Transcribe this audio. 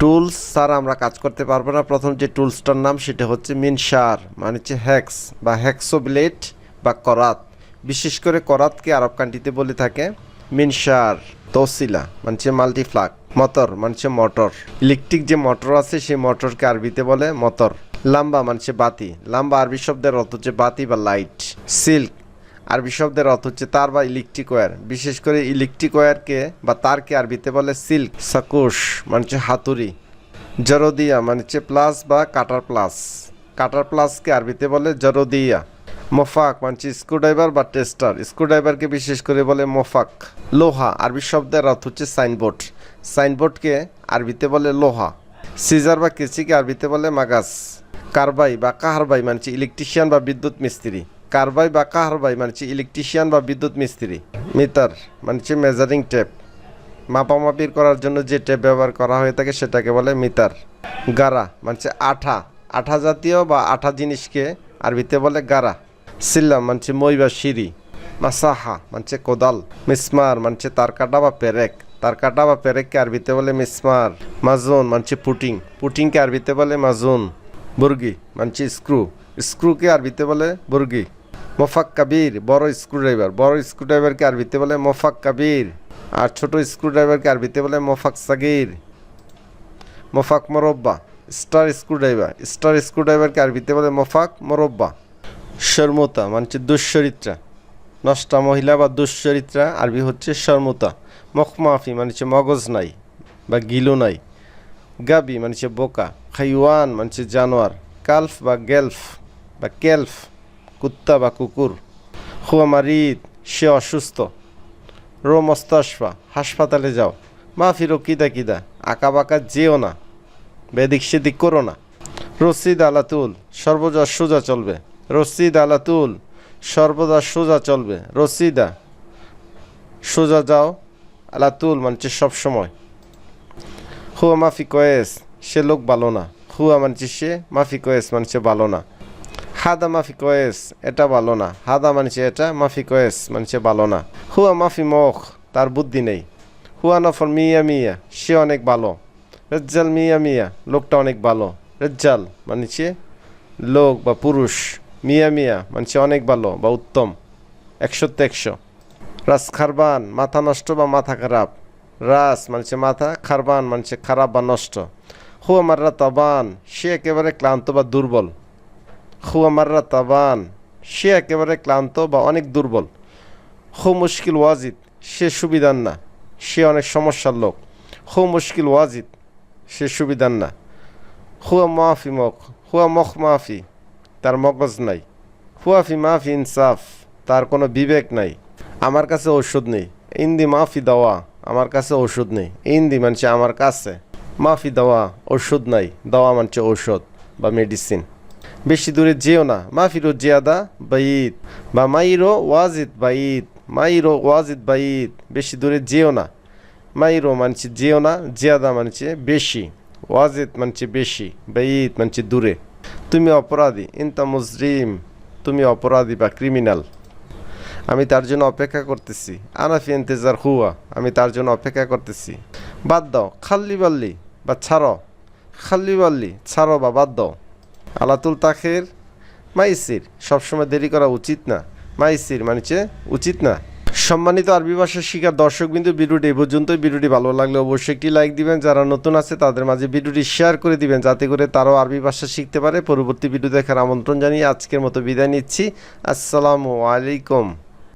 Tools ছাড়া আমরা কাজ করতে পারব না। প্রথম যে টুলসটার নাম সেটা হচ্ছে মিনসার মানে হচ্ছে হ্যাক্স বা হ্যাক্সোব্লেড বা করাত। বিশেষ করে করাতকে আরব কান্ট্রিতে বলে থাকে মিনসার তসিলা মানে হচ্ছে মাল্টিফ্লাক মটর মানে হচ্ছে মোটর। ইলেকট্রিক যে মোটর আছে সেই মোটরকে আরবিতে বলে মটর। লাম্বা মানে হচ্ছে বাতি। লাম্বা আরবি শব্দের অর্থ হচ্ছে বাতি বা লাইট। সিল্ক আরবি শব্দের অর্থ হচ্ছে তার বা ইলেকট্রিক ওয়্যার বিশেষ করে ইলেকট্রিক ওয়্যারকে বা তারকে আরবিতে বলে সিল্ক, সাকুশ মানে হচ্ছে হাতুড়ি। জরদিয়া মানে হচ্ছে প্লাস বা কাটার প্লাস। কাটার প্লাসকে আরবিতে বলে জরদিয়া। মোফাক মানে স্ক্রুড্রাইভার বা টেস্টার। স্ক্রুড্রাইভারকে বিশেষ করে বলে মোফাক। লোহা, আরবি শব্দের অর্থ হচ্ছে সাইনবোর্ড। সাইনবোর্ডকে আরবিতে বলে লোহা। সিজার বা কেচিকে আরবিতে বলে মাগাস। কারবাই বা কাহারবাই মানে ইলেকট্রিশিয়ান বা বিদ্যুৎ মিস্ত্রি। কারবাই বা কাহারবাই মানে ইলেকট্রিশিয়ান বা বিদ্যুৎ মিস্ত্রি, মিটার মানে মেজারিং টেপ মাপামাপির করার জন্য যে টেপ ব্যবহার করা হয়ে থাকে সেটাকে বলে মিটার গারা মানে আঠা আঠা জাতীয় বা আঠা জিনিসকে আরবিতে বলে গারা সিল্লাম মানছে মই বা সিঁড়ি, মাসাহা মানছে কোদাল, মিসমার মানছে তার কাটা বা পেরেক তার কাটা বা পেরেককে আরবিতে বলে মিসমার, মাজুন মানছে পুটিং, পুটিংকে আরবিতে বলে মাজুন, বুর্গি মানছে স্ক্রু, স্ক্রুকে আরবিতে বলে বুর্গি। মোফাক কাবির বড় স্ক্রুড্রাইভার। বড় স্ক্রুড্রাইভারকে আরবিতে বলে মোফাক কাবির আর ছোট স্ক্রুড্রাইভারকে আরবিতে বলে মোফাক সাগির মোফাক মরব্বা, স্টার স্ক্রুড্রাইভার। স্টার স্ক্রুড্রাইভারকে আরবিতে বলে মোফাক মরব্বা। শর্মতা মানে হচ্ছে দুশ্চরিত্রা নষ্টা মহিলা বা দুশ্চরিত্রা আরবি হচ্ছে শর্মতা। মখমাফি মানে হচ্ছে মগজ নাই বা গিলো নাই। গাবি মানে হচ্ছে বোকা। খাইওয়ান মানে হচ্ছে জানোয়ার। কালফ বা গেলফ বা কেলফ। কুত্তা বা কুকুর হুয়া মারিদ, সে অসুস্থ, রো মস্তাশফা, হাসপাতালে যাও। মা ফিরো কিদা কিদা, আঁকা বাঁকা যেও না, বেদিক সেদিক করো না। রসিদ আলাতুল, সর্বদা সোজা চলবে। রসিদ আলাতুল, সর্বদা সোজা চলবে। রসিদা, সোজা যাও, আলাতুল মানছে সব সময়। হুয়া মাফি কয়েস, সে লোক ভালো না। হুয়া মানছে সে, মাফি কয়েস মানছে ভালো না। হাদা মাফি কয়েস, এটা ভালো না। হাদা মানছে এটা, মাফি কয়েস মানছে ভালো না। হুয়া মাফি মখ, তার বুদ্ধি নেই। হুয়া নফর মিয়া মিয়া, সে অনেক ভালো। রেজ্জাল মিয়া মিয়া, লোকটা অনেক ভালো। রেজ্জাল মানছে লোক বা পুরুষ, মিয়া মিয়া মানছে অনেক ভালো বা উত্তম। একশোতে একশো। রাস খারবান, মাথা নষ্ট বা মাথা খারাপ। রাস মানছে মাথা, খারবান মানছে খারাপ বা নষ্ট। হুয়া মাররা তাবান, সে একেবারে ক্লান্ত বা দুর্বল। হুয়া মাররা তাবান। সে একেবারে ক্লান্ত বা অনেক দুর্বল। হু মুশকিল ওয়াজিদ, সে সুবিধার না। সে অনেক সমস্যার লোক। হু মুশকিল ওয়াজিদ, সে সুবিধার না। হুয়া মাফি মখ হুয়া মখ মাফি, তার মগজ নাই। হুয়াফি মাফি ইনসাফ, তার কোনো বিবেক নাই। আমার কাছে ওষুধ নেই। ইন্দি মাফি দাওয়া, আমার কাছে ওষুধ নেই। ইন্দি মানছে আমার কাছে। মাফি দাওয়া, ওষুধ নাই। দাওয়া মানছে ঔষধ বা মেডিসিন। বেশি দূরে যেও না। মাফিরো জিয়াদা বাইদ বা মাইরো ওয়াজিদ বাইদ মাইরো ওয়াজিদ বাইদ বেশি দূরে যেও না। মাইরো মানছে যেও না, জিয়াদা মানছে বেশি। ওয়াজিদ মানছে বেশি বাইদ মানছে দূরে। তুমি অপরাধী, ইনতা মুজরিম। তুমি অপরাধী বা ক্রিমিনাল। আমি তার জন্য অপেক্ষা করতেছি। আনাফি ইন্তেজার হুয়া। আমি তার জন্য অপেক্ষা করতেছি। বাদ দাও, খাল্লি বাল্লি বা ছাড়ো। খাল্লি বাল্লি, ছাড়ো বা বাদ দাও। আলাতুল তাখের, মাইসির। সবসময় দেরি করা উচিত না। মাইসির চেয়ে উচিত না। সম্মানিত আরবি ভাষা শিকার দর্শক বিন্দু ভিডিওটি এই পর্যন্তই। ভিডিওটি ভালো লাগলে অবশ্যই একটি লাইক দিবেন। যারা নতুন আছে, তাদের মাঝে ভিডিওটি শেয়ার করে দিবেন, যাতে করে তারাও আরবি ভাষা শিখতে পারে। পরবর্তী ভিডিও দেখার আমন্ত্রণ জানিয়ে আজকের মতো বিদায় নিচ্ছি। আসসালামু আলাইকুম।